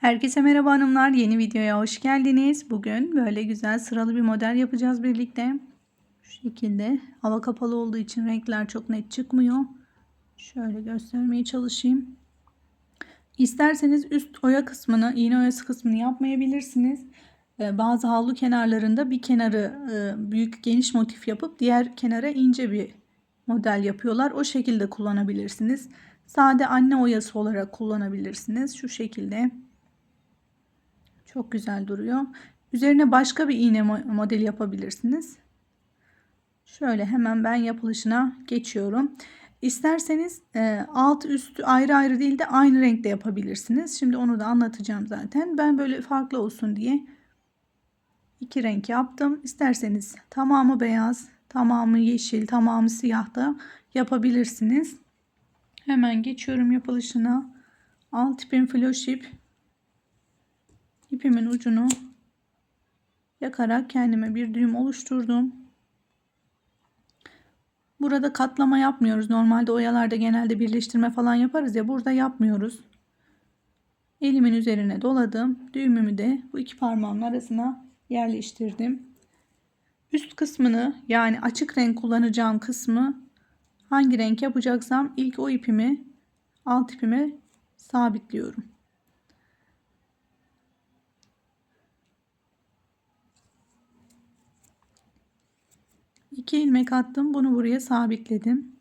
Herkese merhaba hanımlar. Yeni videoya hoş geldiniz. Bugün böyle güzel sıralı bir model yapacağız birlikte. Şu şekilde. Hava kapalı olduğu için renkler çok net çıkmıyor. Şöyle göstermeye çalışayım. İsterseniz üst oya kısmını, iğne oyası kısmını yapmayabilirsiniz. Ee, Bazı havlu kenarlarında bir kenarı e, büyük geniş motif yapıp diğer kenara ince bir model yapıyorlar. O şekilde kullanabilirsiniz. Sade anne oyası olarak kullanabilirsiniz. Şu şekilde. Çok güzel duruyor. Üzerine başka bir iğne modeli yapabilirsiniz. Şöyle hemen ben yapılışına geçiyorum. İsterseniz e, alt üstü ayrı ayrı değil de aynı renkte yapabilirsiniz. Şimdi onu da anlatacağım zaten. Ben böyle farklı olsun diye iki renk yaptım. İsterseniz tamamı beyaz, tamamı yeşil, tamamı siyah da yapabilirsiniz. Hemen geçiyorum yapılışına. Alt ipim floş ip ipimin ucunu yakarak kendime bir düğüm oluşturdum. Burada katlama yapmıyoruz. Normalde oyalarda genelde birleştirme falan yaparız ya burada yapmıyoruz. Elimin üzerine doladım. Düğümümü de bu iki parmağımın arasına yerleştirdim. Üst kısmını yani açık renk kullanacağım kısmı hangi renk yapacaksam ilk o ipimi alt ipime sabitliyorum. 2 ilmek attım. Bunu buraya sabitledim.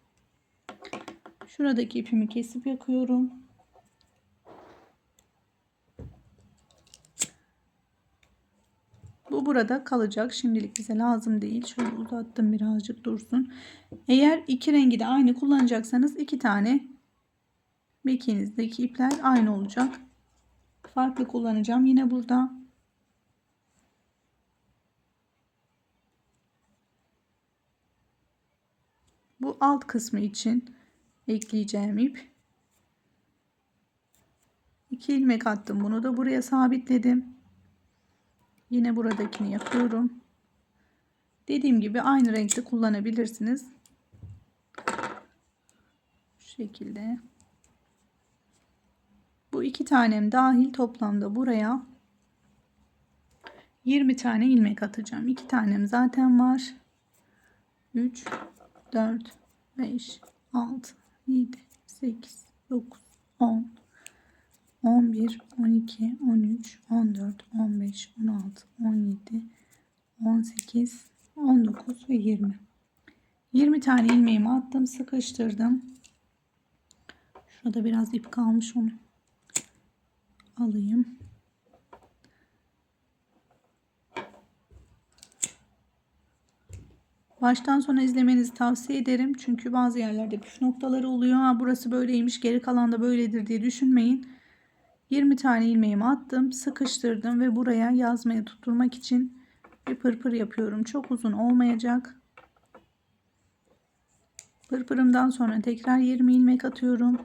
Şuradaki ipimi kesip yakıyorum. Bu burada kalacak. Şimdilik bize lazım değil. Şöyle uzattım birazcık dursun. Eğer iki rengi de aynı kullanacaksanız iki tane mekiğinizdeki ipler aynı olacak. Farklı kullanacağım. Yine burada alt kısmı için ekleyeceğim ip. 2 ilmek attım. Bunu da buraya sabitledim. Yine buradakini yapıyorum. Dediğim gibi aynı renkte kullanabilirsiniz. Şu şekilde. Bu iki tanem dahil toplamda buraya 20 tane ilmek atacağım. 2 tanem zaten var. 3 4, 5, 6, 7, 8, 9, 10, 11, 12, 13, 14, 15, 16, 17, 18, 19 ve 20. 20 tane ilmeğimi attım, sıkıştırdım. Şurada biraz ip kalmış onu alayım. Baştan sona izlemenizi tavsiye ederim. Çünkü bazı yerlerde püf noktaları oluyor. Ha, burası böyleymiş geri kalan da böyledir diye düşünmeyin. 20 tane ilmeğimi attım. Sıkıştırdım ve buraya yazmaya tutturmak için bir pırpır yapıyorum. Çok uzun olmayacak. Pırpırımdan sonra tekrar 20 ilmek atıyorum.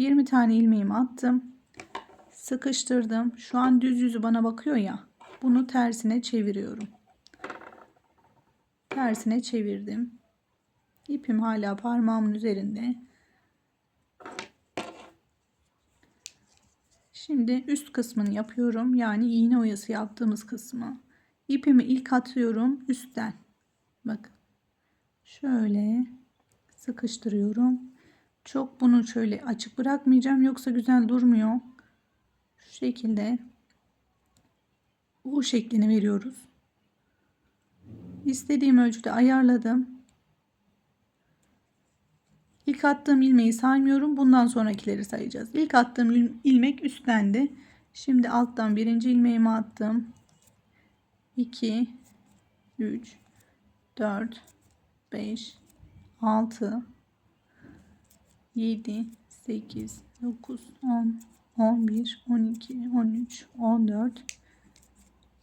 20 tane ilmeğimi attım. Sıkıştırdım. Şu an düz yüzü bana bakıyor ya. Bunu tersine çeviriyorum. Tersine çevirdim. İpim hala parmağımın üzerinde. Şimdi üst kısmını yapıyorum. Yani iğne oyası yaptığımız kısmı. İpimi ilk atıyorum üstten. Bakın. Şöyle sıkıştırıyorum. Çok bunu şöyle açık bırakmayacağım yoksa güzel durmuyor. Şu şekilde bu şeklini veriyoruz. İstediğim ölçüde ayarladım. İlk attığım ilmeği saymıyorum. Bundan sonrakileri sayacağız. İlk attığım ilmek üsttendi. Şimdi alttan birinci ilmeğimi attım. 2 3 4 5 6 7, 8, 9, 10, 11, 12, 13, 14,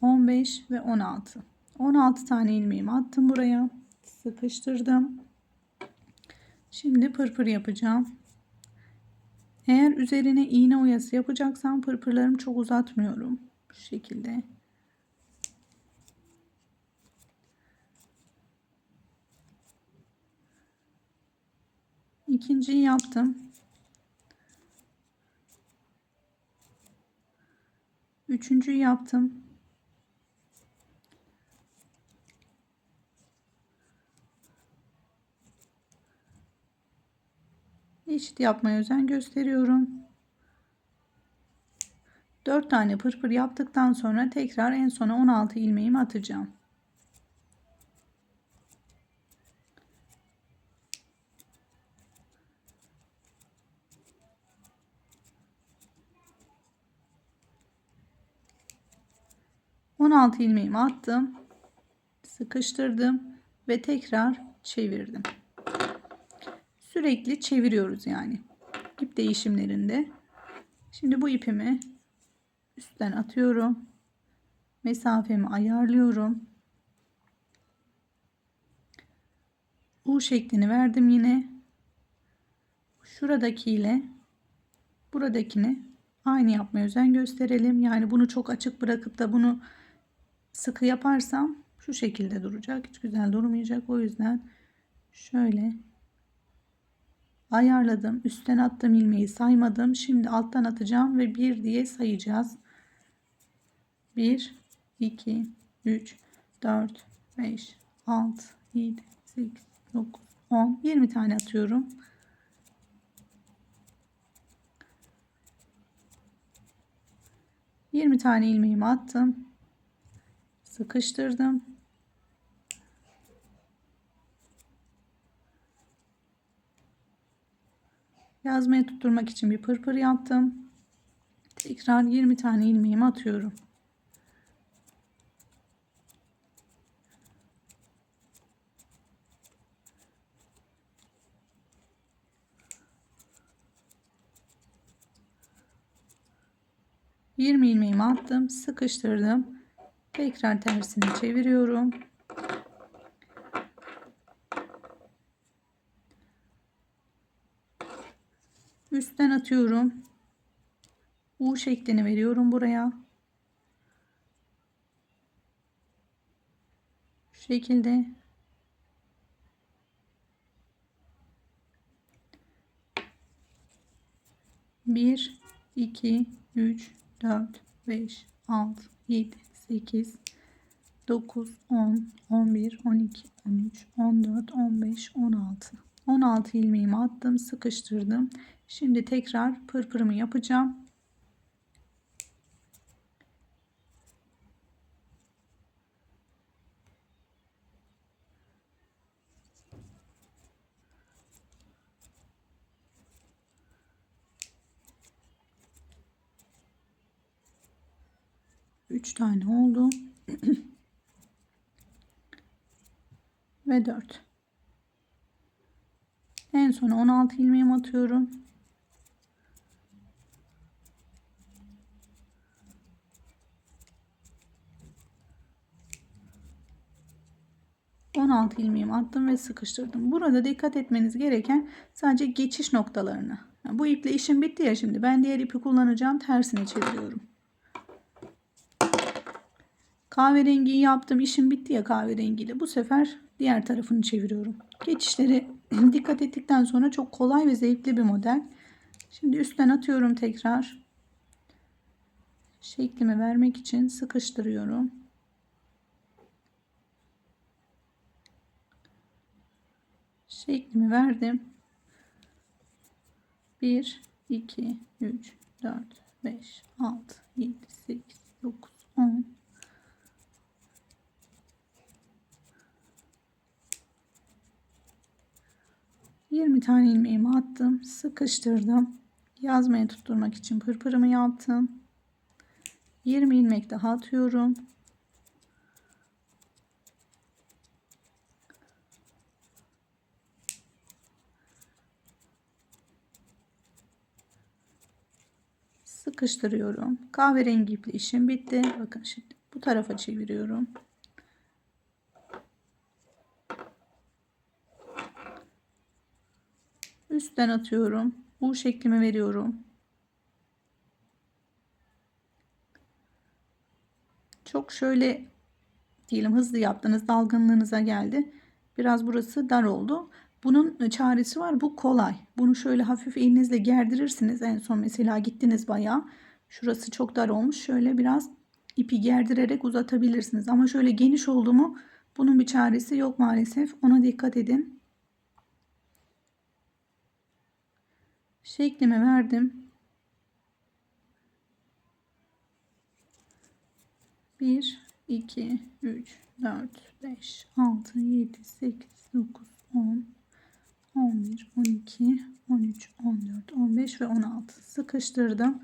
15 ve 16. 16 tane ilmeğimi attım buraya. Sıkıştırdım. Şimdi pırpır yapacağım. Eğer üzerine iğne oyası yapacaksam pırpırlarımı çok uzatmıyorum. Bu şekilde. İkinciyi yaptım. Üçüncüyü yaptım. Eşit yapmaya özen gösteriyorum. 4 tane pırpır yaptıktan sonra tekrar en sona 16 ilmeğimi atacağım. On altı ilmeğimi attım. Sıkıştırdım ve tekrar çevirdim. Sürekli çeviriyoruz yani. İp değişimlerinde. Şimdi bu ipimi üstten atıyorum. Mesafemi ayarlıyorum. U şeklini verdim yine. Şuradaki ile buradakini aynı yapmaya özen gösterelim. Yani bunu çok açık bırakıp da bunu sıkı yaparsam şu şekilde duracak. Hiç güzel durmayacak. O yüzden şöyle ayarladım. Üstten attım ilmeği saymadım. Şimdi alttan atacağım ve 1 diye sayacağız. 1 2 3 4 5 6 7 8 9 10 20 tane atıyorum. Yirmi tane ilmeğimi attım. Sıkıştırdım. Yazmaya tutturmak için bir pırpır yaptım. Tekrar 20 tane ilmeğimi atıyorum. Yirmi ilmeğimi attım, sıkıştırdım. Tekrar tersini çeviriyorum. Üstten atıyorum. U şeklini veriyorum buraya. Şu şekilde. Bir, iki, üç, dört, beş, altı, yedi, sekiz, dokuz, on, on bir, on iki, on üç, on dört, on beş, on altı. 16 ilmeğimi attım, sıkıştırdım. Şimdi tekrar pırpırımı yapacağım. Üç tane oldu. Ve dört. En sona 16 ilmeğimi atıyorum. 16 ilmeğimi attım ve sıkıştırdım. Burada dikkat etmeniz gereken sadece geçiş noktalarını. Yani bu iple işim bitti ya şimdi. Ben diğer ipi kullanacağım. Tersine çeviriyorum. Kahverengiyi yaptım. işim bitti ya kahverengiyle. Bu sefer diğer tarafını çeviriyorum. Geçişleri dikkat ettikten sonra çok kolay ve zevkli bir model. Şimdi üstten atıyorum tekrar. Şeklimi vermek için sıkıştırıyorum. şeklimi verdim. 1, 2, 3, 4, 5, 6, 7, 8, 9, 10. Yirmi tane ilmeğimi attım. Sıkıştırdım. Yazmaya tutturmak için pırpırımı yaptım. 20 ilmek daha atıyorum. sıkıştırıyorum. Kahverengi iple işim bitti. Bakın şimdi bu tarafa çeviriyorum. Üstten atıyorum. U şeklimi veriyorum. çok şöyle diyelim hızlı yaptınız dalgınlığınıza geldi. Biraz burası dar oldu. Bunun çaresi var. Bu kolay. Bunu şöyle hafif elinizle gerdirirsiniz. En son mesela gittiniz bayağı. Şurası çok dar olmuş. Şöyle biraz ipi gerdirerek uzatabilirsiniz. Ama şöyle geniş oldu mu bunun bir çaresi yok maalesef. Ona dikkat edin. Şeklimi verdim. 1 2 3 4 5 6 7 8 9 10 11 12 13 14 15 ve 16 sıkıştırdım.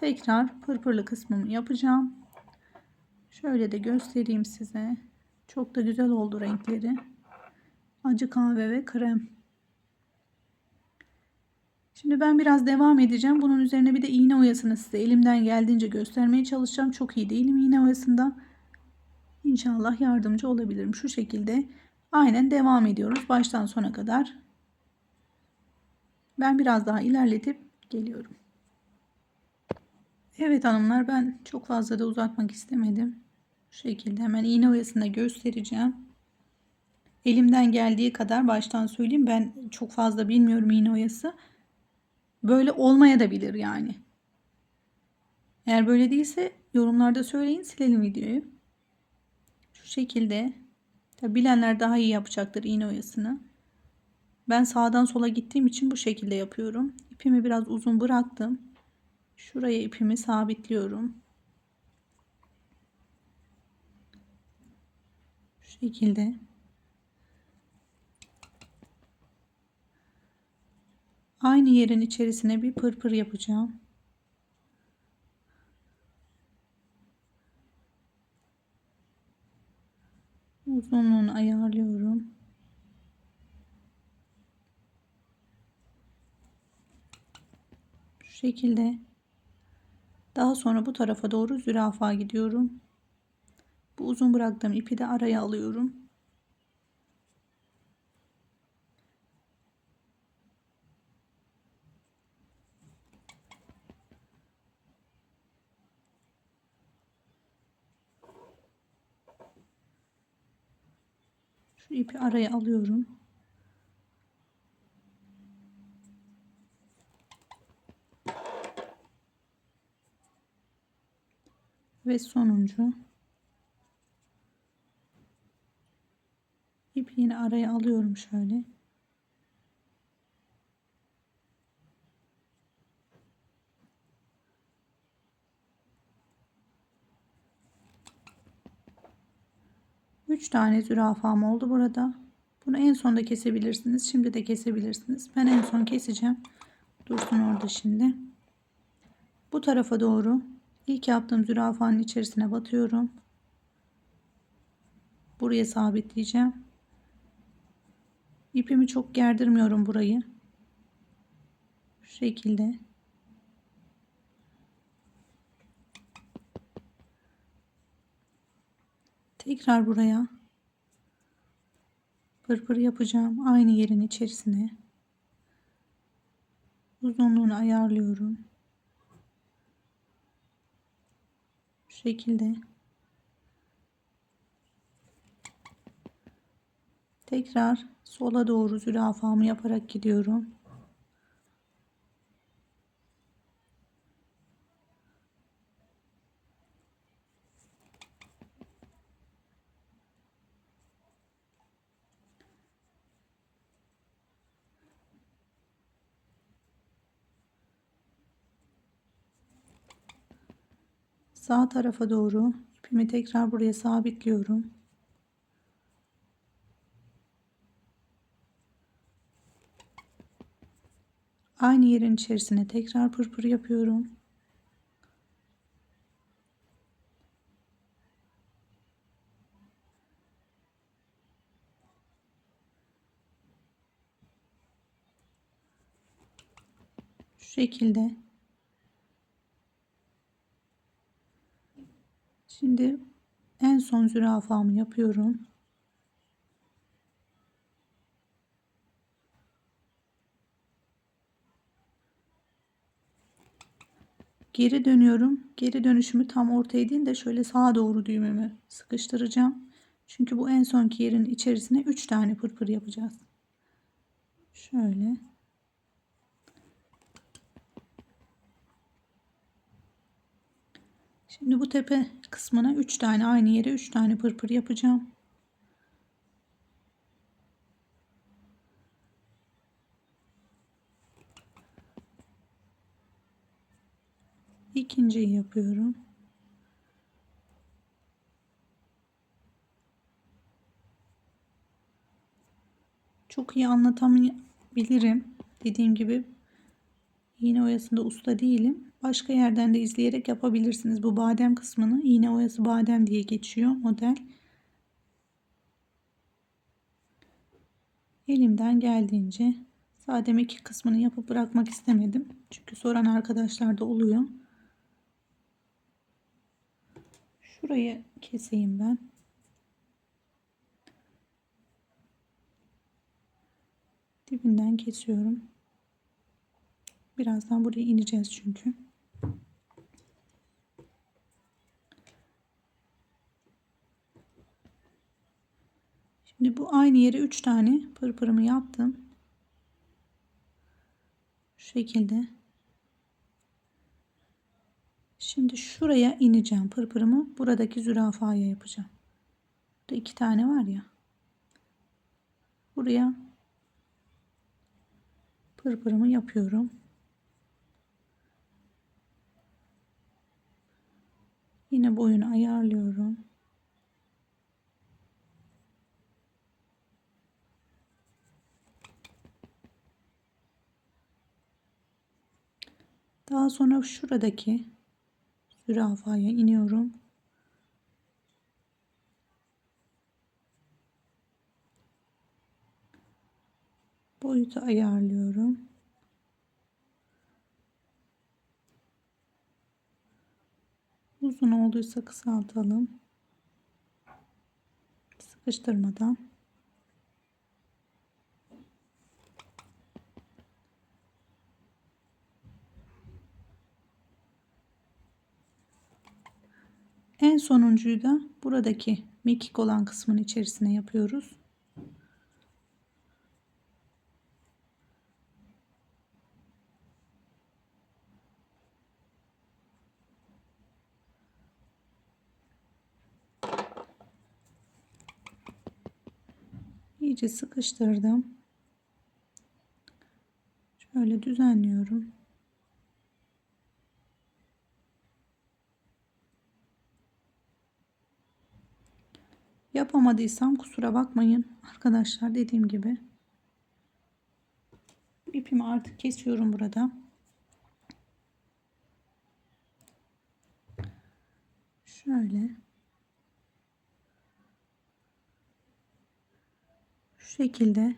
Tekrar pırpırlı kısmımı yapacağım. Şöyle de göstereyim size. Çok da güzel oldu renkleri. Acı kahve ve krem. Şimdi ben biraz devam edeceğim. Bunun üzerine bir de iğne oyasını size elimden geldiğince göstermeye çalışacağım. Çok iyi değilim iğne oyasında. İnşallah yardımcı olabilirim. Şu şekilde aynen devam ediyoruz. Baştan sona kadar. Ben biraz daha ilerletip geliyorum. Evet hanımlar ben çok fazla da uzatmak istemedim. Şu şekilde hemen iğne oyasında göstereceğim. Elimden geldiği kadar baştan söyleyeyim. Ben çok fazla bilmiyorum iğne oyası. Böyle olmaya da bilir yani. Eğer böyle değilse yorumlarda söyleyin silelim videoyu. Şu şekilde. Tabi bilenler daha iyi yapacaktır iğne oyasını. Ben sağdan sola gittiğim için bu şekilde yapıyorum. İpimi biraz uzun bıraktım. Şuraya ipimi sabitliyorum. Şu şekilde. Aynı yerin içerisine bir pırpır yapacağım. Uzunluğunu ayarlıyorum. Şu şekilde. Daha sonra bu tarafa doğru zürafa gidiyorum. Bu uzun bıraktığım ipi de araya alıyorum. Şu ipi araya alıyorum. Ve sonuncu ipi yine araya alıyorum şöyle. Üç tane zürafam oldu burada. Bunu en sonda kesebilirsiniz. Şimdi de kesebilirsiniz. Ben en son keseceğim. Dursun orada şimdi. Bu tarafa doğru ilk yaptığım zürafanın içerisine batıyorum. Buraya sabitleyeceğim. İpimi çok gerdirmiyorum burayı. Şu şekilde. Tekrar buraya pırpır yapacağım. Aynı yerin içerisine. Uzunluğunu ayarlıyorum. Şu şekilde. Tekrar sola doğru zürafamı yaparak gidiyorum. Sağ tarafa doğru ipimi tekrar buraya sabitliyorum. Aynı yerin içerisine tekrar pırpır yapıyorum. Şu şekilde. Şimdi en son zürafamı yapıyorum. geri dönüyorum. Geri dönüşümü tam ortaya değil de şöyle sağa doğru düğümümü sıkıştıracağım. Çünkü bu en sonki yerin içerisine 3 tane pırpır yapacağız. Şöyle. Şimdi bu tepe kısmına 3 tane aynı yere 3 tane pırpır yapacağım. İkinciyi yapıyorum. Çok iyi anlatamayabilirim. Dediğim gibi iğne oyasında usta değilim. Başka yerden de izleyerek yapabilirsiniz. Bu badem kısmını iğne oyası badem diye geçiyor model. Elimden geldiğince sadece iki kısmını yapıp bırakmak istemedim. Çünkü soran arkadaşlar da oluyor. Şurayı keseyim ben. Dibinden kesiyorum. Birazdan buraya ineceğiz çünkü. Şimdi bu aynı yere 3 tane pırpırımı yaptım. Şu şekilde. Şimdi şuraya ineceğim pırpırımı. Buradaki zürafaya yapacağım. Burada iki tane var ya. Buraya pırpırımı yapıyorum. Yine boyunu ayarlıyorum. Daha sonra şuradaki zürafaya iniyorum. Boyutu ayarlıyorum. Uzun olduysa kısaltalım. Sıkıştırmadan. En sonuncuyu da buradaki mekik olan kısmın içerisine yapıyoruz. İyice sıkıştırdım. Şöyle düzenliyorum. Yapamadıysam kusura bakmayın arkadaşlar dediğim gibi. İpimi artık kesiyorum burada. Şöyle. Şu şekilde.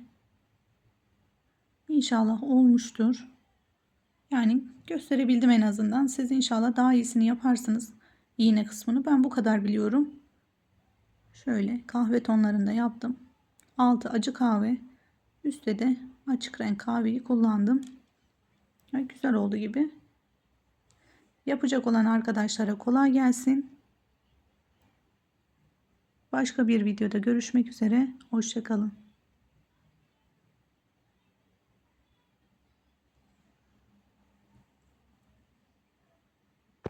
İnşallah olmuştur. Yani gösterebildim en azından. Siz inşallah daha iyisini yaparsınız. iğne kısmını. Ben bu kadar biliyorum. Şöyle kahve tonlarında yaptım. Altı acı kahve. Üstte de açık renk kahveyi kullandım. Güzel oldu gibi. Yapacak olan arkadaşlara kolay gelsin. Başka bir videoda görüşmek üzere. Hoşçakalın.